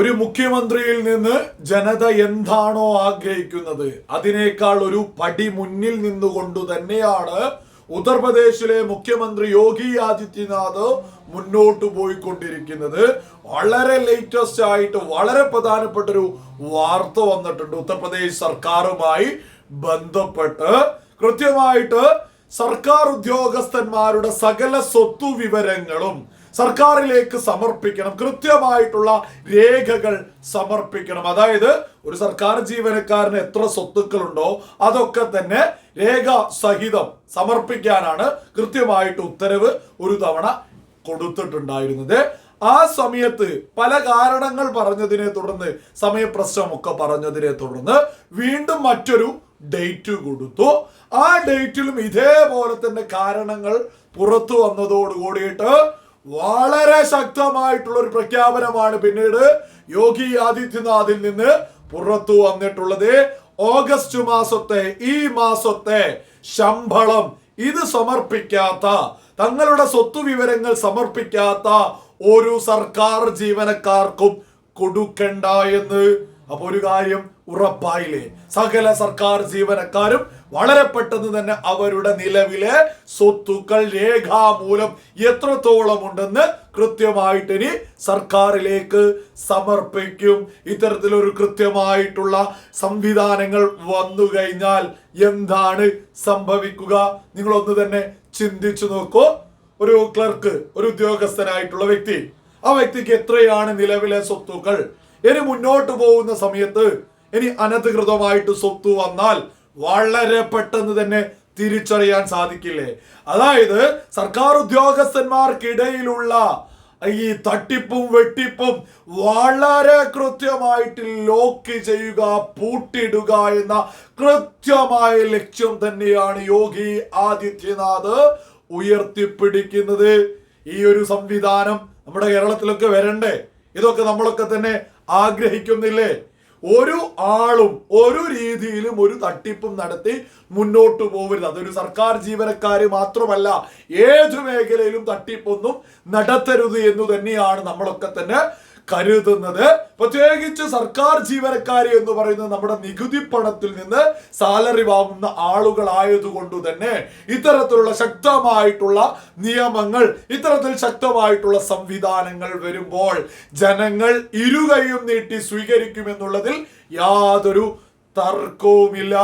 ഒരു മുഖ്യമന്ത്രിയിൽ നിന്ന് ജനത എന്താണോ ആഗ്രഹിക്കുന്നത് അതിനേക്കാൾ ഒരു പടി മുന്നിൽ നിന്നുകൊണ്ട് തന്നെയാണ് ഉത്തർപ്രദേശിലെ മുഖ്യമന്ത്രി യോഗി ആദിത്യനാഥ് മുന്നോട്ട് പോയിക്കൊണ്ടിരിക്കുന്നത്. വളരെ ലേറ്റസ്റ്റ് ആയിട്ട് വളരെ പ്രധാനപ്പെട്ട ഒരു വാർത്ത വന്നിട്ടുണ്ട് ഉത്തർപ്രദേശ് സർക്കാരുമായി ബന്ധപ്പെട്ട്. കൃത്യമായിട്ട് സർക്കാർ ഉദ്യോഗസ്ഥന്മാരുടെ സകല സ്വത്തു വിവരങ്ങളും സർക്കാരിലേക്ക് സമർപ്പിക്കണം. കൃത്യമായിട്ടുള്ള രേഖകൾ സമർപ്പിക്കണം. അതായത് ഒരു സർക്കാർ ജീവനക്കാരന് എത്ര സ്വത്തുക്കളുണ്ടോ അതൊക്കെ തന്നെ രേഖ സഹിതം സമർപ്പിക്കാനാണ് കൃത്യമായിട്ട് ഉത്തരവ് ഒരു തവണ കൊടുത്തിട്ടുണ്ടായിരുന്നത്. ആ സമയത്ത് പല കാരണങ്ങൾ പറഞ്ഞതിനെ തുടർന്ന് സമയപ്രശ്നമൊക്കെ പറഞ്ഞതിനെ തുടർന്ന് വീണ്ടും മറ്റൊരു ഡേറ്റ് കൊടുത്തു. ആ ഡേറ്റിലും ഇതേപോലെ തന്നെ കാരണങ്ങൾ പുറത്തു വന്നതോട് കൂടിയിട്ട് വളരെ ശക്തമായിട്ടുള്ള ഒരു പ്രഖ്യാപനമാണ് പിന്നീട് യോഗി ആദിത്യനാഥിൽ നിന്ന് പുറത്തു വന്നിട്ടുള്ളത്. ഓഗസ്റ്റ് മാസത്തെ ഈ മാസത്തെ ശമ്പളം ഇത് സമർപ്പിക്കാത്ത തങ്ങളുടെ സ്വത്ത് വിവരങ്ങൾ സമർപ്പിക്കാത്ത ഒരു സർക്കാർ ജീവനക്കാർക്കും കൊടുക്കണ്ട എന്ന്. അപ്പൊ ഒരു കാര്യം ഉറപ്പായില്ലേ? സകല സർക്കാർ ജീവനക്കാരും വളരെ പെട്ടെന്ന് തന്നെ അവരുടെ നിലവിലെ സ്വത്തുക്കൾ രേഖാമൂലം എത്രത്തോളം ഉണ്ടെന്ന് കൃത്യമായിട്ട് ഇനി സർക്കാരിലേക്ക് സമർപ്പിക്കും. ഇത്തരത്തിലൊരു കൃത്യമായിട്ടുള്ള സംവിധാനങ്ങൾ വന്നു കഴിഞ്ഞാൽ എന്താണ് സംഭവിക്കുക? നിങ്ങളൊന്ന് തന്നെ ചിന്തിച്ചു നോക്കൂ. ഒരു ക്ലർക്ക് ഒരു ഉദ്യോഗസ്ഥനായിട്ടുള്ള വ്യക്തി ആ വ്യക്തിക്ക് എത്രയാണ് നിലവിലെ സ്വത്തുക്കൾ? ഇനി മുന്നോട്ട് പോകുന്ന സമയത്ത് ഇനി അനധികൃതമായിട്ട് സ്വത്ത് വന്നാൽ വളരെ പെട്ടെന്ന് തന്നെ തിരിച്ചറിയാൻ സാധിക്കില്ലേ? അതായത് സർക്കാർ ഉദ്യോഗസ്ഥന്മാർക്കിടയിലുള്ള ഈ തട്ടിപ്പും വെട്ടിപ്പും വളരെ കൃത്യമായിട്ട് ലോക്ക് ചെയ്യുക പൂട്ടിടുക എന്ന കൃത്യമായ ലക്ഷ്യം തന്നെയാണ് യോഗി ആദിത്യനാഥ് ഉയർത്തിപ്പിടിക്കുന്നത്. ഈ ഒരു സംവിധാനം നമ്മുടെ കേരളത്തിലൊക്കെ വരണ്ടേ? ഇതൊക്കെ നമ്മളൊക്കെ തന്നെ ആഗ്രഹിക്കുന്നില്ലേ? ഒരു ആളും ഒരു രീതിയിലും ഒരു തട്ടിപ്പും നടത്തി മുന്നോട്ട് പോകരുത് അതൊരു സർക്കാർ ജീവനക്കാര് മാത്രമല്ല ഏത് മേഖലയിലും തട്ടിപ്പൊന്നും നടത്തരുത് എന്ന് തന്നെയാണ് നമ്മളൊക്കെ തന്നെ കരുതുന്നത്. പ്രത്യേകിച്ച് സർക്കാർ ജീവനക്കാരി എന്ന് പറയുന്നത് നമ്മുടെ നികുതി പണത്തിൽ നിന്ന് സാലറി വാങ്ങുന്ന ആളുകളായതുകൊണ്ട് തന്നെ ഇത്തരത്തിലുള്ള ശക്തമായിട്ടുള്ള നിയമങ്ങൾ ഇത്തരത്തിൽ ശക്തമായിട്ടുള്ള സംവിധാനങ്ങൾ വരുമ്പോൾ ജനങ്ങൾ ഇരുകയും നീട്ടി സ്വീകരിക്കുമെന്നുള്ളതിൽ യാതൊരു തർക്കവുമില്ല.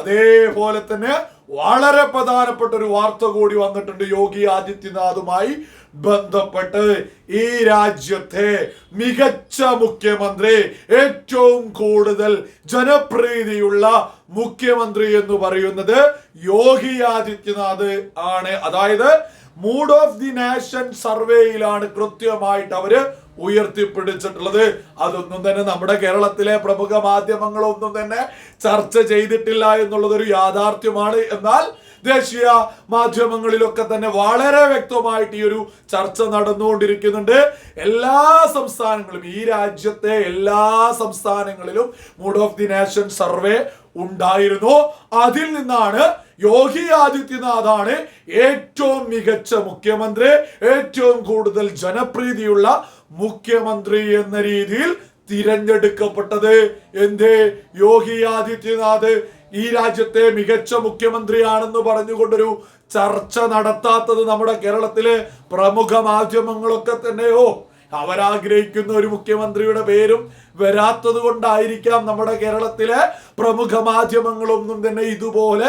അതേപോലെ തന്നെ വളരെ പ്രധാനപ്പെട്ട ഒരു വാർത്ത കൂടി വന്നിട്ടുണ്ട്. യോഗി ആദിത്യനാഥുമായി ബന്ധപ്പെട്ട് ഈ രാജ്യത്തെ മികച്ച മുഖ്യമന്ത്രി ഏറ്റവും കൂടുതൽ ജനപ്രീതിയുള്ള മുഖ്യമന്ത്രി എന്ന് പറയുന്നത് യോഗി ആദിത്യനാഥ് ആണ്. അതായത് മൂഡ് ഓഫ് ദി നാഷൻ സർവേയിലാണ് കൃത്യമായിട്ട് അവർ ഉയർത്തിപ്പിടിച്ചിട്ടുള്ളത്. അതൊന്നും തന്നെ നമ്മുടെ കേരളത്തിലെ പ്രമുഖ മാധ്യമങ്ങളൊന്നും തന്നെ ചർച്ച ചെയ്തിട്ടില്ല എന്നുള്ളതൊരു യാഥാർത്ഥ്യമാണ്. എന്നാൽ ദേശീയ മാധ്യമങ്ങളിലൊക്കെ തന്നെ വളരെ വ്യക്തമായിട്ട് ഈ ഒരു ചർച്ച നടന്നുകൊണ്ടിരിക്കുന്നുണ്ട്. എല്ലാ സംസ്ഥാനങ്ങളും ഈ രാജ്യത്തെ എല്ലാ സംസ്ഥാനങ്ങളിലും mood of the nation survey ഉണ്ടായിരുന്നു. അതിൽ നിന്നാണ് യോഗി ആദിത്യനാഥാണ് ഏറ്റവും മികച്ച മുഖ്യമന്ത്രി ഏറ്റവും കൂടുതൽ ജനപ്രീതിയുള്ള മുഖ്യമന്ത്രി എന്ന രീതിയിൽ തിരഞ്ഞെടുക്കപ്പെട്ടത്. എന്തേ? യോഗി ആദിത്യനാഥ് ഈ രാജ്യത്തെ മികച്ച മുഖ്യമന്ത്രിയാണെന്ന് പറഞ്ഞുകൊണ്ടൊരു ചർച്ച നടത്താത്തത് നമ്മുടെ കേരളത്തിലെ പ്രമുഖ മാധ്യമങ്ങളൊക്കെ തന്നെയോ? അവരാഗ്രഹിക്കുന്ന ഒരു മുഖ്യമന്ത്രിയുടെ പേരും വരാത്തത് കൊണ്ടായിരിക്കാം നമ്മുടെ കേരളത്തിലെ പ്രമുഖ മാധ്യമങ്ങളൊന്നും തന്നെ ഇതുപോലെ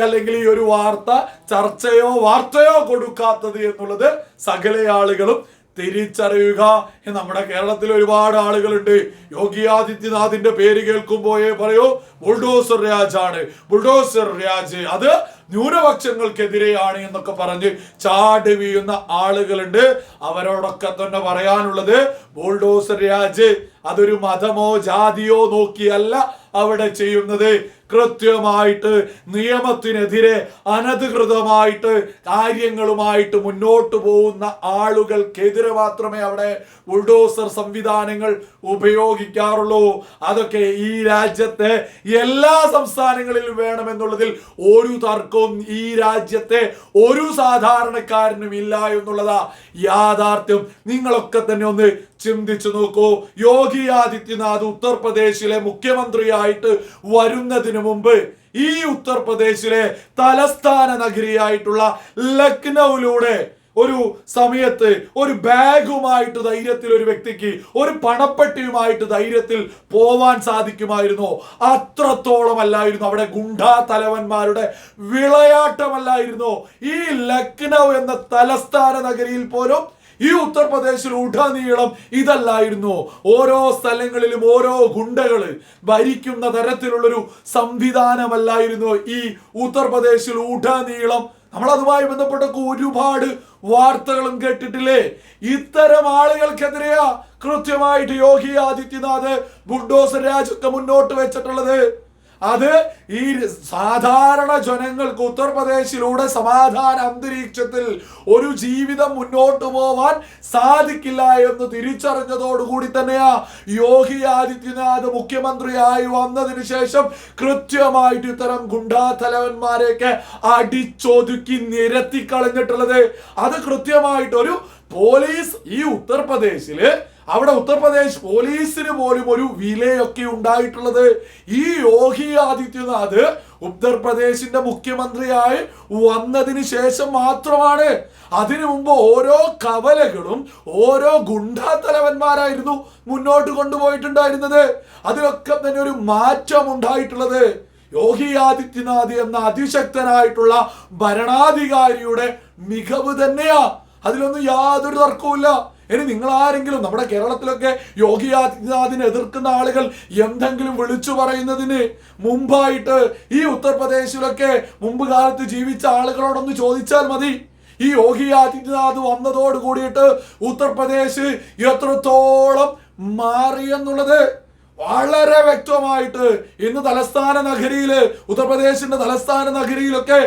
അല്ലെങ്കിൽ ഈ ഒരു വാർത്ത ചർച്ചയോ വാർത്തയോ കൊടുക്കാത്തത് എന്നുള്ളത് സകല ആളുകളും തിരിച്ചറിയുക നമ്മുടെ കേരളത്തിൽ ഒരുപാട് ആളുകളുണ്ട്. യോഗി ആദിത്യനാഥിന്റെ പേര് കേൾക്കുമ്പോഴേ പറയൂ ബുൾഡോസർ രാജാണ്. ബുൾഡോസർ രാജ്. അത് ന്യൂനപക്ഷങ്ങൾക്കെതിരെയാണ് എന്നൊക്കെ പറഞ്ഞ് ചാട് വീഴുന്ന ആളുകളുണ്ട്. അവരോടൊക്കെ തന്നെ പറയാനുള്ളത് ബുൾഡോസർ രാജ് അതൊരു മതമോ ജാതിയോ നോക്കിയല്ല. അവിടെ ചെയ്യുന്നത് കൃത്യമായിട്ട് നിയമത്തിനെതിരെ അനധികൃതമായിട്ട് കാര്യങ്ങളുമായിട്ട് മുന്നോട്ട് പോകുന്ന ആളുകൾക്കെതിരെ മാത്രമേ അവിടെ ബുൾഡോസർ സംവിധാനങ്ങൾ ഉപയോഗിക്കാറുള്ളൂ. അതൊക്കെ ഈ രാജ്യത്തെ എല്ലാ സംസ്ഥാനങ്ങളിലും വേണമെന്നുള്ളതിൽ ഒരു തർക്കവും ഈ രാജ്യത്തെ ഒരു സാധാരണക്കാരനും ഇല്ല എന്നുള്ളതാ യാഥാർത്ഥ്യം. നിങ്ങളൊക്കെ തന്നെ ഒന്ന് ചിന്തിച്ചു നോക്കൂ. യോഗി ആദിത്യനാഥ് ഉത്തർപ്രദേശിലെ മുഖ്യമന്ത്രിയായിട്ട് വരുന്നതിന് മുമ്പ് ഈ ഉത്തർപ്രദേശിലെ തലസ്ഥാന നഗരിയായിട്ടുള്ള ലക്നൌവിലൂടെ ഒരു സമയത്ത് ഒരു ബാഗുമായിട്ട് ധൈര്യത്തിൽ ഒരു വ്യക്തിക്ക് ഒരു പണപ്പെട്ടിയുമായിട്ട് ധൈര്യത്തിൽ പോവാൻ സാധിക്കുമായിരുന്നു. അത്രത്തോളം അല്ലായിരുന്നു. അവിടെ ഗുണ്ടാ തലവന്മാരുടെ വിളയാട്ടമല്ലായിരുന്നു. ഈ ലക്നൗ എന്ന തലസ്ഥാന നഗരിയിൽ പോലും ഈ ഉത്തർപ്രദേശിൽ ഉടനീളം ഇതല്ലായിരുന്നു. ഓരോ സ്ഥലങ്ങളിലും ഓരോ ഗുണ്ടകൾ ഭരിക്കുന്ന തരത്തിലുള്ളൊരു സംവിധാനമല്ലായിരുന്നു ഈ ഉത്തർപ്രദേശിൽ ഉടനീളം. നമ്മൾ അതുമായി ബന്ധപ്പെട്ടൊക്കെ ഒരുപാട് വാർത്തകളും കേട്ടിട്ടില്ലേ? ഇത്തരം ആളുകൾക്കെതിരെയാ കൃത്യമായിട്ട് യോഗി ആദിത്യനാഥ് ബുൾഡോസർ രാജൊക്കെ മുന്നോട്ട് വെച്ചിട്ടുള്ളത്. അത് ഈ സാധാരണ ജനങ്ങൾക്ക് ഉത്തർപ്രദേശിലൂടെ സമാധാന അന്തരീക്ഷത്തിൽ ഒരു ജീവിതം മുന്നോട്ട് പോവാൻ സാധിക്കില്ല എന്ന് തിരിച്ചറിഞ്ഞതോടുകൂടി തന്നെയാ യോഗി ആദിത്യനാഥ് മുഖ്യമന്ത്രിയായി വന്നതിന് ശേഷം കൃത്യമായിട്ട് ഇത്തരം ഗുണ്ടാ തലവന്മാരെയൊക്കെ അടിച്ചൊതുക്കി നിരത്തി കളഞ്ഞിട്ടുള്ളത്. അത് കൃത്യമായിട്ടൊരു പോലീസ് ഈ ഉത്തർപ്രദേശിൽ അവിടെ ഉത്തർപ്രദേശ് പോലീസിന് പോലും ഒരു വിലയൊക്കെ ഉണ്ടായിട്ടുള്ളത് ഈ യോഗി ആദിത്യനാഥ് ഉത്തർപ്രദേശിന്റെ മുഖ്യമന്ത്രിയായി വന്നതിന് ശേഷം മാത്രമാണ്. അതിനു മുമ്പ് ഓരോ കവലകളും ഓരോ ഗുണ്ടാ തലവന്മാരായിരുന്നു മുന്നോട്ട് കൊണ്ടുപോയിട്ടുണ്ടായിരുന്നത്. അതിലൊക്കെ തന്നെ ഒരു മാറ്റം ഉണ്ടായിട്ടുള്ളത്. യോഗി ആദിത്യനാഥ് എന്ന അതിശക്തനായിട്ടുള്ള ഭരണാധികാരിയുടെ മികവ് തന്നെയാ. അതിലൊന്നും യാതൊരു തർക്കവുമില്ല. ഇനി നിങ്ങൾ ആരെങ്കിലും നമ്മുടെ കേരളത്തിലൊക്കെ യോഗി ആദിത്യനാഥിനെ എതിർക്കുന്ന ആളുകൾ എന്തെങ്കിലും വിളിച്ചു പറയുന്നതിന് മുമ്പായിട്ട് ഈ ഉത്തർപ്രദേശിലൊക്കെ മുമ്പ് കാലത്ത് ജീവിച്ച ആളുകളോടൊന്ന് ചോദിച്ചാൽ മതി. ഈ യോഗി ആദിത്യനാഥ് വന്നതോട് കൂടിയിട്ട് ഉത്തർപ്രദേശ് എത്രത്തോളം മാറി എന്നുള്ളത് വളരെ വ്യക്തമായിട്ട് ഇന്ന് തലസ്ഥാന നഗരിയിൽ ഉത്തർപ്രദേശിന്റെ തലസ്ഥാന നഗരിയിലൊക്കെ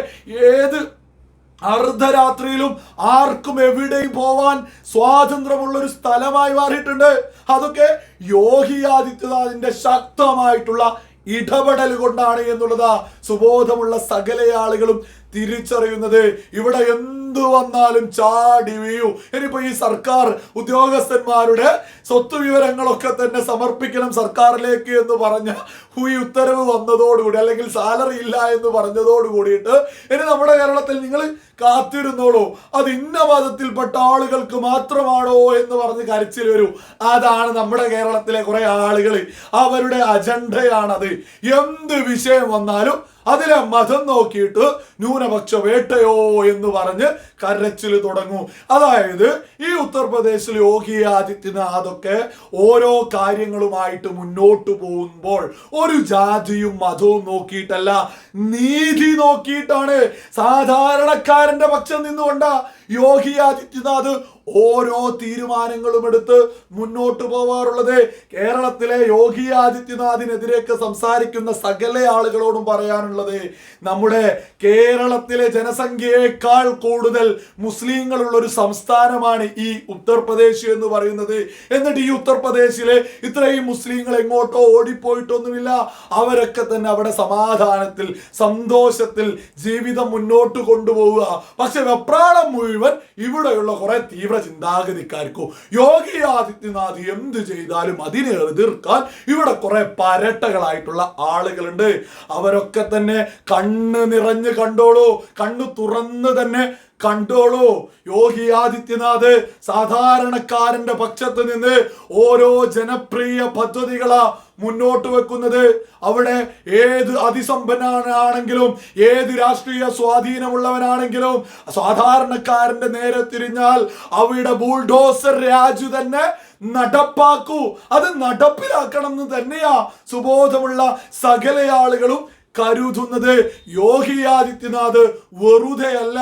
ഏത് അർദ്ധരാത്രിയിലും ആർക്കും എവിടെയും പോവാൻ സ്വാതന്ത്ര്യമുള്ള ഒരു സ്ഥലമായി മാറിയിട്ടുണ്ട്. അതൊക്കെ യോഗി ആദിത്യനാഥിന്റെ ശക്തമായിട്ടുള്ള ഇടപെടൽ കൊണ്ടാണ് എന്നുള്ളത് സുബോധമുള്ള സകല ആളുകളും തിരിച്ചറിയുന്നത്. ഇവിടെ എന്തു വന്നാലും ചാടി വീഴൂ. ഇനിയിപ്പോ ഈ സർക്കാർ ഉദ്യോഗസ്ഥന്മാരുടെ സ്വത്ത് വിവരങ്ങളൊക്കെ തന്നെ സമർപ്പിക്കണം സർക്കാരിലേക്ക് എന്ന് പറഞ്ഞ ഈ ഉത്തരവ് വന്നതോടുകൂടി അല്ലെങ്കിൽ സാലറി ഇല്ല എന്ന് പറഞ്ഞതോട് കൂടിയിട്ട് ഇനി നമ്മുടെ കേരളത്തിൽ നിങ്ങൾ കാത്തിരുന്നോളൂ. അത് ഇന്ന മതത്തിൽപ്പെട്ട ആളുകൾക്ക് മാത്രമാണോ എന്ന് പറഞ്ഞ് കരച്ചിൽ വരൂ. അതാണ് നമ്മുടെ കേരളത്തിലെ കുറെ ആളുകൾ അവരുടെ അജണ്ടയാണത്. എന്ത് വിഷയം വന്നാലും അതിലെ മതം നോക്കിയിട്ട് ന്യൂനപക്ഷ വേട്ടയോ എന്ന് പറഞ്ഞ് കരച്ചിൽ തുടങ്ങും. അതായത് ഈ ഉത്തർപ്രദേശിൽ യോഗി ആദിത്യനാഥൊക്കെ ഓരോ കാര്യങ്ങളുമായിട്ട് മുന്നോട്ട് പോകുമ്പോൾ ഒരു ജാതിയും മതവും നോക്കിയിട്ടല്ല നീതി നോക്കിയിട്ടാണ് സാധാരണക്കാരന്റെ പക്ഷം നിന്നുകൊണ്ട യോഗി ആദിത്യനാഥ് ഓരോ തീരുമാനങ്ങളും എടുത്ത് മുന്നോട്ട് പോവാറുള്ളത്. കേരളത്തിലെ യോഗി ആദിത്യനാഥിനെതിരെയൊക്കെ സംസാരിക്കുന്ന സകല ആളുകളോടും പറയാനുള്ളത് നമ്മുടെ കേരളത്തിലെ ജനസംഖ്യയേക്കാൾ കൂടുതൽ മുസ്ലിങ്ങളുള്ള ഒരു സംസ്ഥാനമാണ് ഈ ഉത്തർപ്രദേശ് എന്ന് പറയുന്നത്. എന്നിട്ട് ഈ ഉത്തർപ്രദേശിലെ ഇത്രയും മുസ്ലിങ്ങൾ എങ്ങോട്ടോ ഓടിപ്പോയിട്ടൊന്നുമില്ല. അവരൊക്കെ തന്നെ അവിടെ സമാധാനത്തിൽ സന്തോഷത്തിൽ ജീവിതം മുന്നോട്ട് കൊണ്ടുപോവുക. പക്ഷെ വെപ്രാളം മുഴുവൻ ഇവിടെയുള്ള കുറെ തീവ്ര ചിന്താഗതിക്കാർക്കോ? യോഗി ആദിത്യനാഥ് എന്ത് ചെയ്താലും അതിനെ എതിർക്കാൻ ഇവിടെ കുറെ പരട്ടകളായിട്ടുള്ള ആളുകളുണ്ട്. അവരൊക്കെ തന്നെ കണ്ണ് നിറഞ്ഞ് കണ്ടോളൂ. കണ്ണു തുറന്ന് തന്നെ കണ്ടോളൂ. യോഗി ആദിത്യനാഥ് സാധാരണക്കാരന്റെ പക്ഷത്ത് നിന്ന് ഓരോ ജനപ്രിയ പദ്ധതികളാ മുന്നോട്ട് വെക്കുന്നത്. അവിടെ ഏത് അതിസമ്പന്നനാണെങ്കിലും ഏത് രാഷ്ട്രീയ സ്വാധീനമുള്ളവനാണെങ്കിലും സാധാരണക്കാരന്റെ നേരെ തിരിഞ്ഞാൽ അവിടെ ബുൾഡോസർ രാജു തന്നെ നടപ്പാക്കൂ. അത് നടപ്പിലാക്കണം എന്ന് തന്നെയാ സുബോധമുള്ള സകല ആളുകളും കരുതുന്നത്. യോഗി ആദിത്യനാഥ് വെറുതെയല്ല.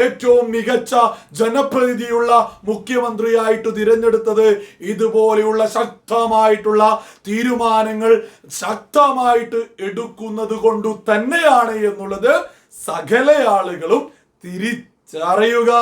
ഏറ്റവും മികച്ച ജനപ്രതിനിധിയുള്ള മുഖ്യമന്ത്രിയായിട്ട് തിരഞ്ഞെടുത്തത് ഇതുപോലെയുള്ള ശക്തമായിട്ടുള്ള തീരുമാനങ്ങൾ ശക്തമായിട്ട് എടുക്കുന്നത് കൊണ്ടു തന്നെയാണ് എന്നുള്ളത് സകല ആളുകളും തിരിച്ചറിയുക.